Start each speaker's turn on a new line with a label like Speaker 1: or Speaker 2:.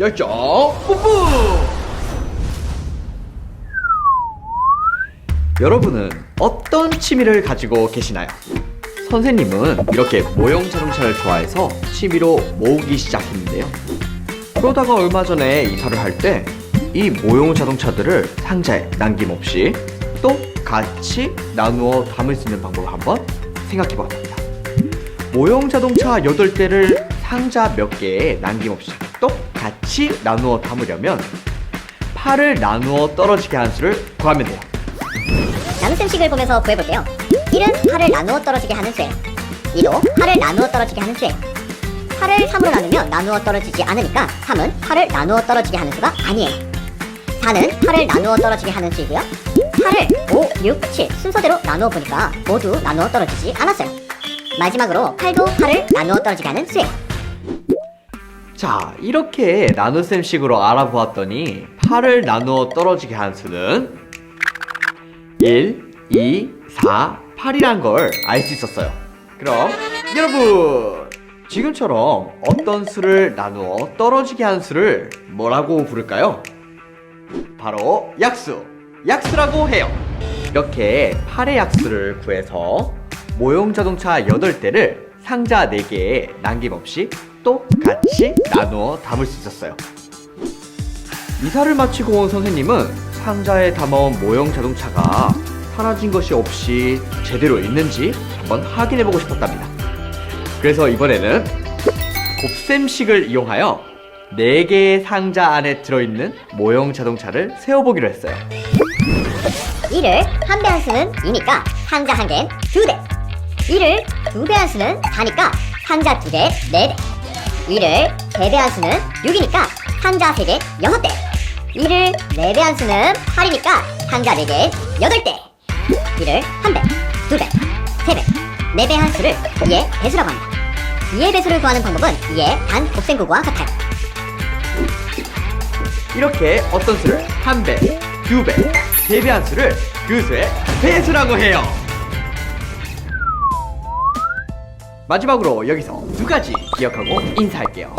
Speaker 1: 열정 뿜뿜 여러분은 어떤 취미를 가지고 계시나요? 선생님은 이렇게 모형 자동차를 좋아해서 취미로 모으기 시작했는데요. 그러다가 얼마 전에 이사를 할 때 이 모형 자동차들을 상자에 남김없이 또 같이 나누어 담을 수 있는 방법을 한번 생각해 보았답니다. 모형 자동차 8대를 상자 몇 개에 남김없이 똑같이 나누어 담으려면 팔을 나누어 떨어지게 한 수를 구하면 돼요.
Speaker 2: 나눗셈식을 보면서 구해볼게요. 1은 팔을 나누어 떨어지게 하는 쇠. 2도 팔을 나누어 떨어지게 하는 쇠. 8을 3으로 나누면 나누어 떨어지지 않으니까 3은 8을 나누어 떨어지게 하는 수가 아니에요. 4는 8을 나누어 떨어지게 하는 수이고요. 8을 5, 6, 7 순서대로 나누어 보니까 모두 나누어 떨어지지 않았어요. 마지막으로 8도 8을 나누어 떨어지게 하는 수예요.
Speaker 1: 자, 이렇게 나눗셈식으로 알아보았더니 팔을 나누어 떨어지게 한 수는 1, 2, 4, 8이란 걸 알 수 있었어요. 그럼 여러분, 지금처럼 어떤 수를 나누어 떨어지게 한 수를 뭐라고 부를까요? 바로 약수, 약수라고 해요. 이렇게 8의 약수를 구해서 모형 자동차 8대를 상자 4개에 남김없이 똑같이 나누어 담을 수 있었어요. 이사를 마치고 온 선생님은 상자에 담아온 모형 자동차가 사라진 것이 없이 제대로 있는지 한번 확인해보고 싶었답니다. 그래서 이번에는 곱셈식을 이용하여 4개의 상자 안에 들어있는 모형 자동차를 세어보기로 했어요.
Speaker 2: 1을 한배 한 수는 2니까 상자 한 개엔 두 대. 1을 두배한 수는 4니까 상자 두 개, 네 대. 1을 세배한 수는 6이니까 상자 세 개, 여섯 대. 1을 네배한 수는 8이니까 상자 네 개엔 여덟 대. 1을 한 배, 두 배, 세 배, 네배한 수를 2의 배수라고 합니다. 2의 배수를 구하는 방법은 2의 단 곱셈구구와 같아요.
Speaker 1: 이렇게 어떤 수를 한 배, 두 배, 세배한 수를 그 수의 배수라고 해요. 마지막으로 여기서 두 가지 기억하고 인사할게요.